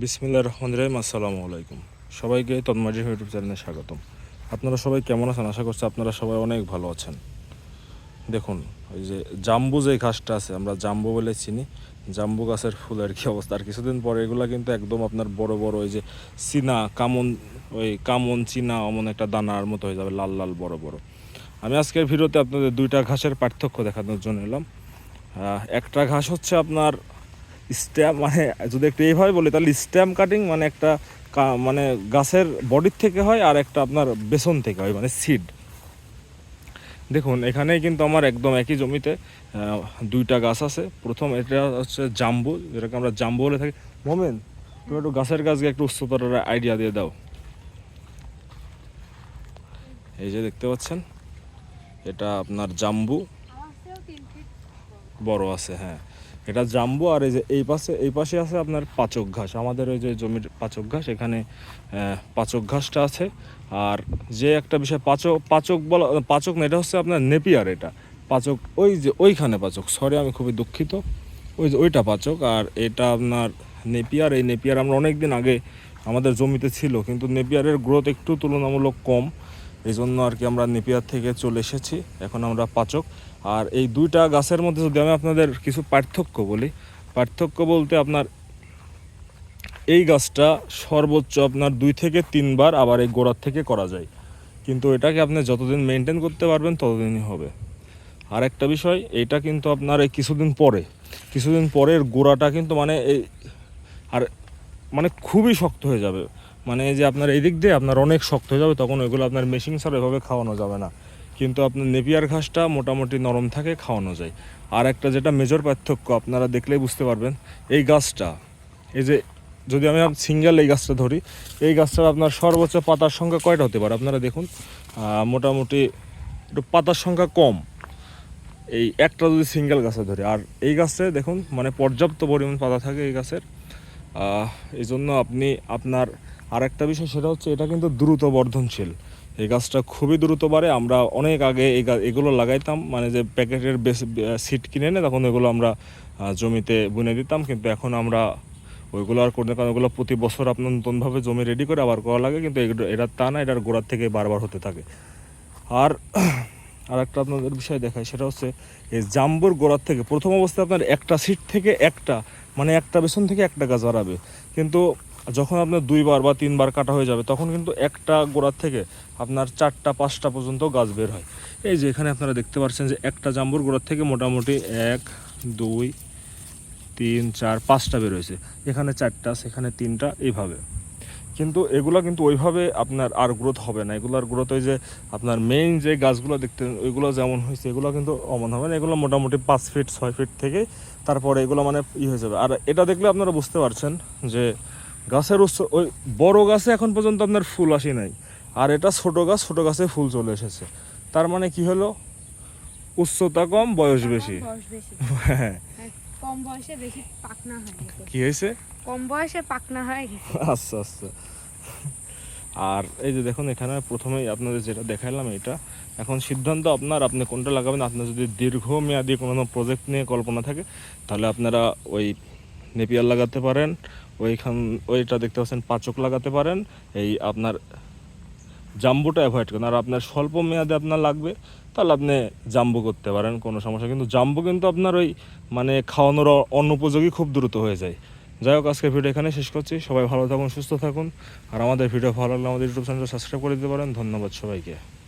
বিসমিল্লা রহমান রহিম, আসসালামু আলাইকুম। সবাইকে তন্মাজি ইউটিউব চ্যানেলে স্বাগতম। আপনারা সবাই কেমন আছেন? আশা করছি আপনারা সবাই অনেক ভালো আছেন। দেখুন, ওই যে জাম্বু যে ঘাসটা আছে, আমরা জাম্বু বলে চিনি। জাম্বু গাছের ফুলের কি অবস্থা? আর কিছুদিন পরে এগুলো কিন্তু একদম আপনার বড় বড় ওই যে চীনা কামন, ওই কামন, চীনা, অমন একটা দানার মতো হয়ে যাবে, লাল লাল বড় বড়। আমি আজকের ভিডিওতে আপনাদের দুইটা ঘাসের পার্থক্য দেখানোর জন্য এলাম। একটা ঘাস হচ্ছে আপনার স্ট্যাম্প মানে যদি একটু এইভাবে বলি তাহলে স্ট্যাম্প কাটিং মানে একটা মানে গাছের বডির থেকে হয় আর একটা আপনার বেসন থেকে হয় মানে সিড দেখুন এখানেই কিন্তু আমার একদম একই জমিতে দুইটা গাছ আছে। প্রথম এটা হচ্ছে জাম্বু যেটাকে আমরা জাম্বু বলে থাকি। মোমেন তুমি একটু গাছের গাছকে একটু উচ্চতর আইডিয়া দিয়ে দাও। এই যে দেখতে পাচ্ছেন এটা আপনার জাম্বু। বড় আছে হ্যাঁ। এটা জাম্বু আর এই যে এই পাশে এই পাশে আছে আপনার পাচক ঘাস। আমাদের ওই যে জমির পাচক ঘাস, এখানে পাচক ঘাসটা আছে। আর যে একটা বিষয়, পাচক পাচক বলা, পাচক না, এটা হচ্ছে আপনার নেপিয়ার এটা। পাচক, ওই যে ওইখানে পাচক সরি আমি খুবই দুঃখিত। ওই যে ওইটা পাচক, আর এটা আপনার নেপিয়ার। এই নেপিয়ার আমরা অনেক দিন আগে আমাদের জমিতে ছিল, কিন্তু নেপিয়ারের গ্রোথ একটু তুলনামূলক কম। এই জন্য আর কি আমরা নেপিয়ার থেকে চলে এসেছি। এখন আমরা পাচক। আর এই দুইটা গাছের মধ্যে যদি আমি আপনাদের কিছু পার্থক্য বলি, পার্থক্য বলতে আপনার এই গাছটা সর্বোচ্চ আপনার দুই থেকে তিনবার আবার এই গোড়ার থেকে করা যায়। কিন্তু এটাকে আপনি যতদিন মেনটেন করতে পারবেন, ততদিনই হবে। আর একটা বিষয় এইটা কিন্তু আপনার এই কিছুদিন পরে, কিছুদিন পরের গোড়াটা কিন্তু মানে এই আর মানে খুবই শক্ত হয়ে যাবে। মানে যে আপনার এই দিক দিয়ে আপনার অনেক শক্ত হয়ে যাবে, তখন ওইগুলো আপনার মেশিন ছাড়া এভাবে খাওয়ানো যাবে না। কিন্তু আপনার নেপিয়ার ঘাসটা মোটামুটি নরম থাকে, খাওয়ানো যায়। আর একটা যেটা মেজর পার্থক্য, আপনারা দেখলেই বুঝতে পারবেন, এই গাছটা, এই যে যদি আমি সিঙ্গেল এই গাছটা ধরি, এই গাছটার আপনার সর্বোচ্চ পাতার সংখ্যা কয়টা হতে পারে? আপনারা দেখুন মোটামুটি একটু পাতার সংখ্যা কম। এই একটা যদি সিঙ্গেল গাছে ধরি, আর এই গাছে দেখুন মানে পর্যাপ্ত পরিমাণ পাতা থাকে এই গাছের। এই জন্য আপনি আপনার আর একটা বিষয় সেটা হচ্ছে এটা কিন্তু দ্রুত বর্ধনশীল। এই গাছটা খুবই দ্রুত বাড়ে। আমরা অনেক আগে এই এগুলো লাগাইতাম। মানে যে প্যাকেটের বেশ সিট কিনে এনে তখন এগুলো আমরা জমিতে বুনে দিতাম। কিন্তু এখন আমরা ওইগুলো আর করতে কারণ ওগুলো প্রতি বছর আপনার নতুনভাবে জমি রেডি করে আবার করা লাগে। কিন্তু এটা তা না, এটার গোড়ার থেকে বারবার হতে থাকে। আর আর একটা আপনাদের বিষয় দেখায় সেটা হচ্ছে এই জাম্বুর গোড়ার থেকে প্রথম অবস্থায় আপনার একটা সিট থেকে একটা মানে একটা বেসন থেকে একটা গাছ বাড়াবে। কিন্তু যখন আপনার দুইবার বা তিনবার কাটা হয়ে যাবে, তখন কিন্তু একটা গোড়ার থেকে আপনার চারটা, পাঁচটা পর্যন্ত গাছ বের হয়। এই যে এখানে আপনারা দেখতে পাচ্ছেন যে একটা জাম্বুর গোড়ার থেকে মোটামুটি এক, দুই, তিন, চার, পাঁচটা বের হয়েছে। এখানে চারটা, সেখানে তিনটা, এইভাবে। কিন্তু এগুলো কিন্তু ওইভাবে আপনার আর গ্রোথ হবে না। এগুলোর গ্রোথ ওই যে আপনার মেইন যে গাছগুলো দেখতে, ওইগুলো যেমন হয়েছে, এগুলো কিন্তু অমন হবে না। এগুলো মোটামুটি পাঁচ ফিট ছয় ফিট থেকে তারপরে এগুলো মানে ই হয়ে যাবে। আর এটা দেখলে আপনারা বুঝতে পারছেন যে গাছের উচ্চ ওই বড় গাছে এখন পর্যন্ত আপনার ফুল আসে নাই। আর এটা ছোট গাছ ছোট গাছে ফুল চলে এসেছে। তার মানে কি হলো? উচ্চতা কম বয়স বেশি। বয়স বেশি। হ্যাঁ। হ্যাঁ, কম বয়সে বেশি পাকনা হয়ে কি হয়েছে? কম বয়সে পাকনা হয়ে আচ্ছা আচ্ছা। আর এই যে দেখুন এখানে প্রথমেই আপনাদের যেটা দেখাইলাম এটা। এখন সিদ্ধান্ত আপনার আপনি কোনটা লাগাবেন? আপনার যদি দীর্ঘমেয়াদী কোনো প্রজেক্ট নিয়ে কল্পনা থাকে তাহলে আপনারা ওই নেপিয়ার লাগাতে পারেন। ওইখান, ওইটা দেখতে পাচ্ছেন, পাচক লাগাতে পারেন। এই আপনার জাম্বুটা অ্যাভয়েড করেন। আর আপনার স্বল্প মেয়াদে আপনার লাগবে, তাহলে আপনি জাম্বু করতে পারেন, কোনো সমস্যা। কিন্তু জাম্বু কিন্তু আপনার ওই মানে খাওয়ানোর অনুপযোগী খুব দ্রুত হয়ে যায়। যাই হোক, আজকের ভিডিও এখানে শেষ করছি। সবাই ভালো থাকুন, সুস্থ থাকুন। আর আমাদের ভিডিও ভালো লাগলে আমাদের ইউটিউব চ্যানেলটা সাবস্ক্রাইব করে দিতে পারেন। ধন্যবাদ সবাইকে।